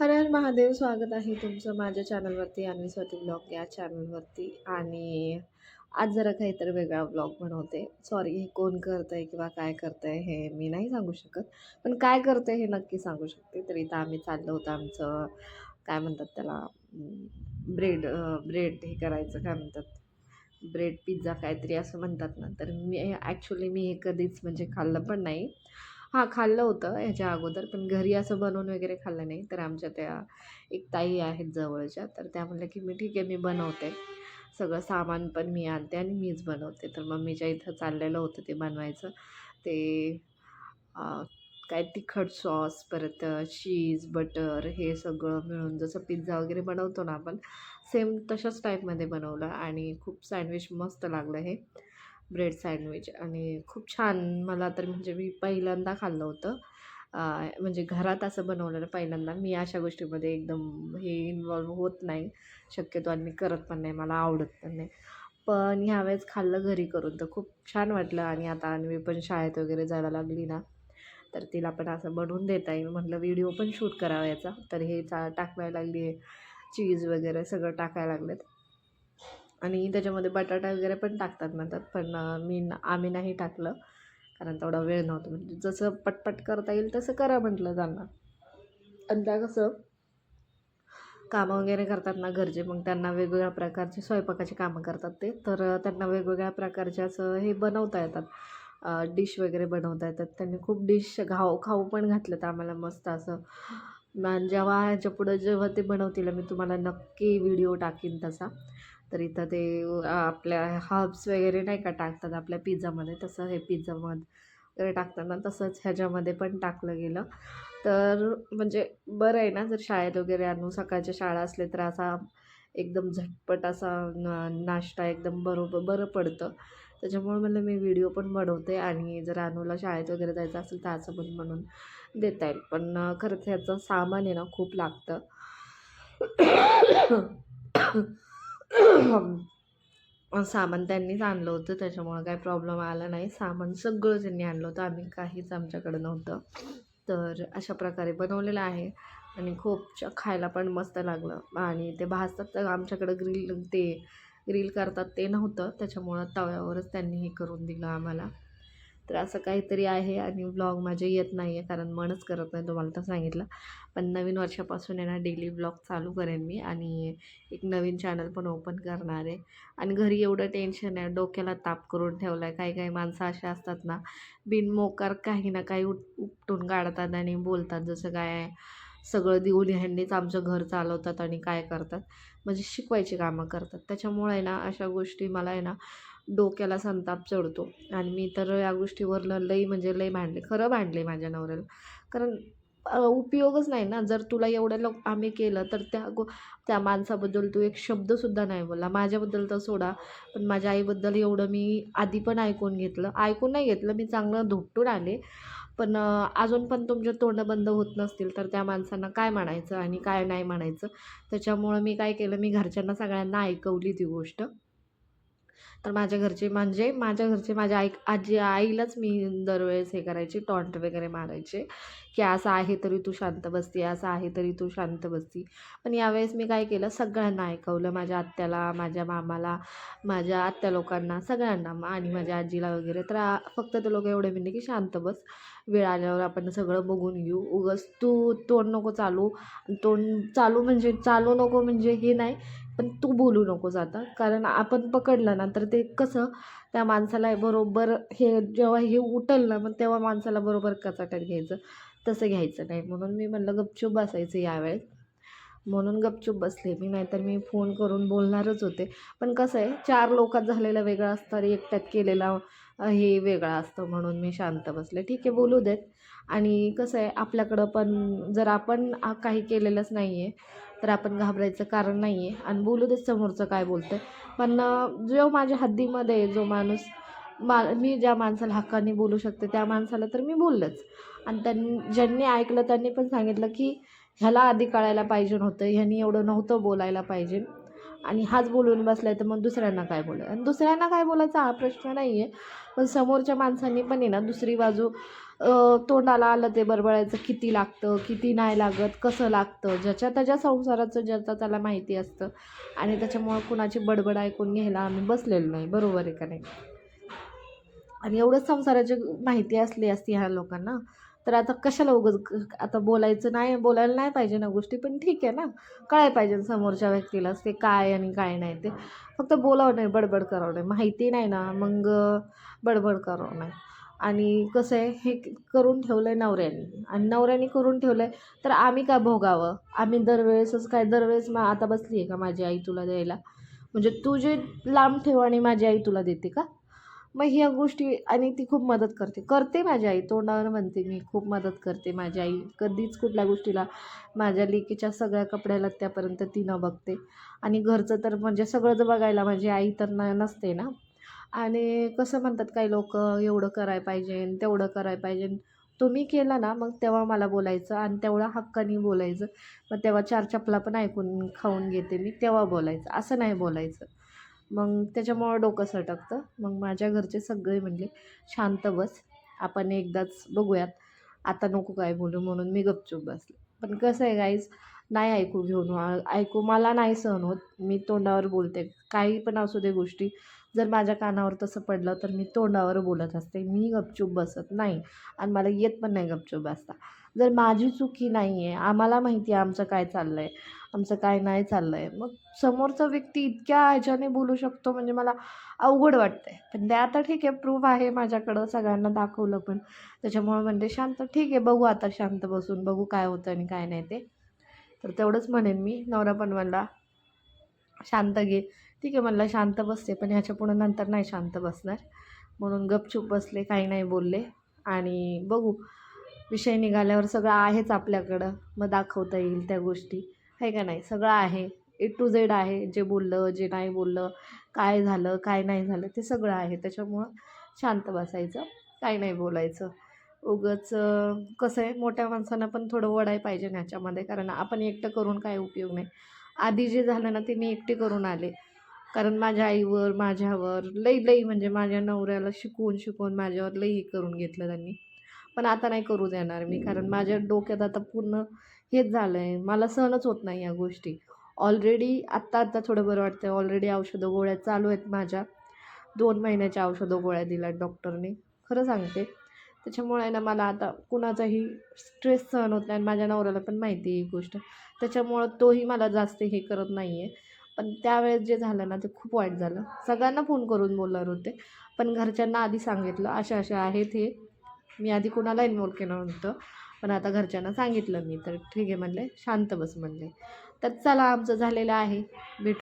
हर हर महादेव स्वागत आहे तुमचं माझ्या चॅनलवरती आणि स्वती ब्लॉग या चॅनलवरती आणि आज जरा काहीतरी वेगळा ब्लॉग बनवते. सॉरी हे कोण करतं आहे किंवा काय करतं आहे हे मी नाही सांगू शकत. पण काय करतं आहे हे नक्की सांगू शकते. तर इथं आम्ही चाललो होतं आमचं काय म्हणतात त्याला ब्रेड ब्रेड हे करायचं काय म्हणतात ब्रेड पिझ्झा काहीतरी असं म्हणतात ना. तर मी ॲक्च्युली मी हे कधीच म्हणजे खाल्लं पण नाही. हां खाल्लं होतं ह्याच्या अगोदर पण घरी असं बनवून वगैरे खाल्लं नाही. तर आमच्या त्या एक ताई आहेत जवळच्या तर त्या म्हणल्या की मी ठीक आहे मी बनवते. सगळं सामान पण मी आणते आणि मीच बनवते. तर मम्मीच्या इथं चाललेलं होतं ते बनवायचं. ते काय तिखट सॉस परत चीज बटर हे सगळं मिळून जसं पिझ्झा वगैरे बनवतो ना आपण सेम तशाच टाईपमध्ये बनवलं आणि खूप सँडविच मस्त लागलं हे. ब्रेड सँडविच आणि खूप छान मला तर म्हणजे मी पहिल्यांदा खाल्लं होतं. म्हणजे घरात असं बनवलेलं पहिल्यांदा. मी अशा गोष्टीमध्ये एकदम हे इन्वॉल्व होत नाही. शक्यतो आणि मी करत पण नाही. मला आवडत पण नाही. पण ह्यावेळेस खाल्लं घरी करून तर खूप छान वाटलं आणि आता मी पण शाळेत वगैरे जायला लागली ना तर तिला पण असं बनवून देता येईल. म्हटलं व्हिडिओ पण शूट करावा याचा. तर हे चा टाकवायला लागली आहे. चीज वगैरे सगळं टाकायला लागलेत. आणि त्याच्यामध्ये बटाटा वगैरे पण टाकतात म्हणतात पण मी आम्ही नाही टाकलं कारण तेवढा वेळ नव्हता. म्हणजे जसं पटपट करता येईल तसं करा म्हटलं त्यांना. आणि त्या कसं कामं वगैरे करतात ना घरचे मग त्यांना वेगवेगळ्या प्रकारचे स्वयंपाकाची कामं करतात ते. तर त्यांना वेगवेगळ्या प्रकारचे असं हे बनवता येतात. डिश वगैरे बनवता येतात. त्यांनी खूप डिश घाव खाऊ पण घातलं तर आम्हाला मस्त असं. जेव्हा ह्याच्या पुढं जेव्हा ते बनवतील मी तुम्हाला नक्की व्हिडिओ टाकीन तसा. तर इथं ते आपल्या हर्ब्स वगैरे नाही का टाकतात आपल्या पिझ्झामध्ये तसं हे पिझ्झामध्ये वगैरे टाकताना तसंच ह्याच्यामध्ये पण टाकलं गेलं. तर म्हणजे बरं आहे ना जर शाळेत वगैरे आणू सकाळच्या शाळा असले तर असा एकदम झटपट असा नाश्ता एकदम बरोबर बरं पडतं. त्याच्यामुळे मला मी व्हिडिओ पण बनवते आणि जर अनुला शाळेत वगैरे जायचं असेल तर असं पण बनवून देता येईल. पण खरंच ह्याचं सामान आहे ना खूप लागतं. सामान त्यांनीच आणलं होतं त्याच्यामुळं काही प्रॉब्लेम आला नाही. सामान सगळं त्यांनी आणलं होतं आम्ही काहीच आमच्याकडं नव्हतं. तर अशा प्रकारे बनवलेलं आहे आणि खूप खायला पण मस्त लागलं. आणि ते भाजतात तर आमच्याकडं ग्रिल ते ग्रिल करतात ते नव्हतं त्याच्यामुळं तव्यावरच त्यांनी हे करून दिलं आम्हाला. तर असं काहीतरी आहे आणि ब्लॉग माझे येत नाही आहे कारण मनच करत नाही तुम्हाला तर सांगितलं. पण नवीन वर्षापासून आहे ना डेली ब्लॉग चालू करेन मी आणि एक नवीन चॅनल पण ओपन करणार आहे. आणि घरी एवढं टेन्शन आहे डोक्याला ताप करून ठेवला आहे काही काही माणसं असे असतात ना बिनमोकार काही ना काही उठ उपटून काढतात आणि बोलतात. जसं काय सगळं देऊन ह्यांनीच आमचं घर चालवतात आणि काय करतात. म्हणजे शिकवायची कामं करतात. त्याच्यामुळे ना अशा गोष्टी मला आहे ना डोक्याला संताप चढतो. आणि मी तर या गोष्टीवरनं लई म्हणजे लई भांडले. खरं भांडले माझ्या नवऱ्याला. कारण उपयोगच नाही ना. जर तुला एवढं लोक आम्ही केलं तर त्या गो त्या माणसाबद्दल तू एक शब्दसुद्धा नाही बोलला. माझ्याबद्दल तर सोडा. पण माझ्या आईबद्दल एवढं मी आधी पण ऐकून घेतलं. ऐकून नाही घेतलं. मी चांगलं धुपटून आले. पण अजून पण तुमचे तोंड बंद होत नसतील तर त्या माणसांना काय म्हणायचं आणि काय नाही म्हणायचं? त्याच्यामुळं मी काय केलं? मी घरच्यांना सगळ्यांना ऐकवली ती गोष्ट. तर माझ्या घरचे म्हणजे माझ्या घरचे माझ्या आई आजी आईलाच मी दरवेळेस हे करायचे टॉन्ट वगैरे मारायचे की असं आहे तरी तू शांत बसती असं आहे तरी तू शांत बसती. पण यावेळेस मी काय केलं सगळ्यांना ऐकवलं माझ्या आत्याला माझ्या मामाला माझ्या आत्या लोकांना सगळ्यांना आणि माझ्या आजीला वगैरे. तर फक्त ते लोक एवढे म्हणले की शांत बस वेळ आल्यावर आपण सगळं बघून घेऊ. उगस तू तोंड नको चालू तोंड चालू म्हणजे चालू नको म्हणजे हे नाही पण तू बोलू नकोस आता. कारण आपण पकडलं ना तर ते कसं त्या माणसाला बरोबर हे जेव्हा हे उठल ना मग तेव्हा माणसाला बरोबर कचाट्यात घ्यायचं. तसं घ्यायचं नाही. म्हणून मी म्हणलं गपचूप बसायचं यावेळेस. म्हणून गपचूप बसले मी नाहीतर मी फोन करून बोलणारच होते. पण कसं आहे चार लोकात झालेलं वेगळं असतं आणि एकट्यात केलेला हे वेगळं असतं. म्हणून मी शांत बसले. ठीक आहे बोलू देत. आणि कसं आहे आपल्याकडं पण जर आपण काही केलेलंच नाही आहे तर आपण घाबरायचं कारण नाही आहे आणि बोलू देत समोरचं काय बोलतं पण जो माझ्या हद्दीमध्ये जो माणूस मा मी ज्या माणसाला हक्काने बोलू शकते त्या माणसाला तर मी बोललंच. आणि त्यांनी ज्यांनी ऐकलं त्यांनी पण सांगितलं की ह्याला आधी कळायला पाहिजे नव्हतं. ह्यांनी एवढं नव्हतं बोलायला पाहिजे. आणि हाच बोलून बसलाय आहे तर मग दुसऱ्यांना काय बोलाय आणि दुसऱ्यांना काय बोलायचा हा प्रश्न नाही आहे पण समोरच्या माणसांनी पण आहे ना दुसरी बाजू तोंडाला आलं ते बरबळायचं किती लागतं किती नाही लागत कसं लागतं? ज्याच्या त्याच्या संसाराचं ज्याचा त्याला माहिती असतं. आणि त्याच्यामुळं कुणाची बडबड ऐकून घ्यायला आम्ही बसलेलो नाही. बरोबर आहे का नाही? आणि एवढंच संसाराची माहिती असली असती ह्या लोकांना तर आता कशाला उगाच आता बोलायचं नाही बोलायला नाही पाहिजे ना गोष्टी पण ठीक आहे ना. कळायला पाहिजे समोरच्या व्यक्तीलाच ते काय आणि काय नाही ते. फक्त बोलावं नाही बडबड करावं नाही. माहिती नाही ना मग बडबड करावं नाही. आणि कसं आहे हे करून ठेवलं आहे नवऱ्याने. आणि नवऱ्याने करून ठेवलं आहे तर आम्ही का भोगावं? आम्ही दरवेळेसच काय दरवेळेस मग आता बसली आहे का माझी आई तुला द्यायला? म्हणजे तू जे लांब ठेव आणि माझी आई तुला देते का? मग ह्या गोष्टी आणि ती खूप मदत करते. करते माझी आई तोंडावर म्हणते मी खूप मदत करते माझी आई. कधीच कुठल्या गोष्टीला माझ्या लेकीच्या सगळ्या कपड्याला त्यापर्यंत ती न बघते. आणि घरचं तर म्हणजे सगळंच बघायला माझी आई तर न नसते ना. आणि कसं म्हणतात काही लोक एवढं कराय पाहिजे तेवढं करायला पाहिजे. तुम्ही केलं ना मग तेव्हा मला बोलायचं आणि तेवढा हक्कानी बोलायचं. मग तेव्हा चार चपला पण ऐकून खाऊन घेते मी तेव्हा बोलायचं. असं नाही बोलायचं. मग त्याच्यामुळं डोकं सटकतं. मग माझ्या घरचे सगळे म्हणले शांत बस आपण एकदाच बघूयात. आता नको काय बोलू म्हणून मी गपचूप बसले. पण कसं आहे गाईज नाही ऐकू घेऊन ऐकू मला नाही सहन होत. मी तोंडावर बोलते. काही पण असू दे गोष्टी. जर माझ्या कानावर तसं पडलं तर मी तोंडावर बोलत असते. मी गपचूप बसत नाही आणि मला येत पण नाही गपचूप बसता. जर माझी चुकी नाही आहे आम्हाला माहिती आहे आमचं काय चाललं आहे आमचं काय नाही चाललं आहे मग समोरचा व्यक्ती इतक्या ह्याच्याने बोलू शकतो म्हणजे मला अवघड वाटतं आहे पण ते आता ठीक आहे प्रूफ आहे माझ्याकडं सगळ्यांना दाखवलं पण. त्याच्यामुळं म्हणते शांत ठीक आहे बघू आता शांत बसून बघू काय होतं आणि काय नाही ते. तर तेवढंच म्हणेन मी नवरा पण म्हणला शांत घे. ठीक आहे म्हणलं शांत बसते पण ह्याच्या पुढं नंतर नाही शांत बसणार. म्हणून गपचूप बसले काही नाही बोलले. आणि बघू विषय निघाल्यावर सगळं आहेच आपल्याकडं. मग दाखवता येईल त्या गोष्टी. आहे का नाही? सगळं आहे. ए टू झेड आहे जे बोललं जे नाही बोललं काय झालं काय नाही झालं ते सगळं आहे. त्याच्यामुळं शांत बसायचं काही नाही बोलायचं. उगंच कसं आहे मोठ्या माणसांना पण थोडं वडाय पाहिजे ह्याच्यामध्ये. कारण आपण एकटं करून काय उपयोग नाही. आधी जे झालं ना ते मी एकटे करून आले. कारण माझ्या आईवर माझ्यावर लई लई म्हणजे माझ्या नवऱ्याला शिकवून शिकवून माझ्यावर लई हे करून घेतलं त्यांनी. पण आता नाही करू देणार मी कारण माझ्या डोक्यात आता पूर्ण हेच झालं आहे मला सहनच होत नाही या गोष्टी. ऑलरेडी आत्ता आत्ता थोडं बरं वाटतं ऑलरेडी औषधं गोळ्या चालू आहेत माझ्या. दोन महिन्याच्या औषधं गोळ्या दिल्या डॉक्टरने खरं सांगते. त्याच्यामुळे ना मला आता कुणाचाही स्ट्रेस सहन होत नाही आणि माझ्या नवऱ्याला पण माहिती आहे ही गोष्ट. त्याच्यामुळं तोही मला जास्त हे करत नाही आहे पण त्यावेळेस जे झालं ना ते खूप वाईट झालं. सगळ्यांना फोन करून बोलणार होते. पण घरच्यांना आधी सांगितलं. अशा अशा आहेत हे. मी आधी कुणाला इन्वॉल्व केलं नव्हतं. पण आता घरच्यांना सांगितलं मी. तर ठीक आहे म्हणले. शांत बस म्हणले. तर चला आमचं झालेलं आहे. भेटू.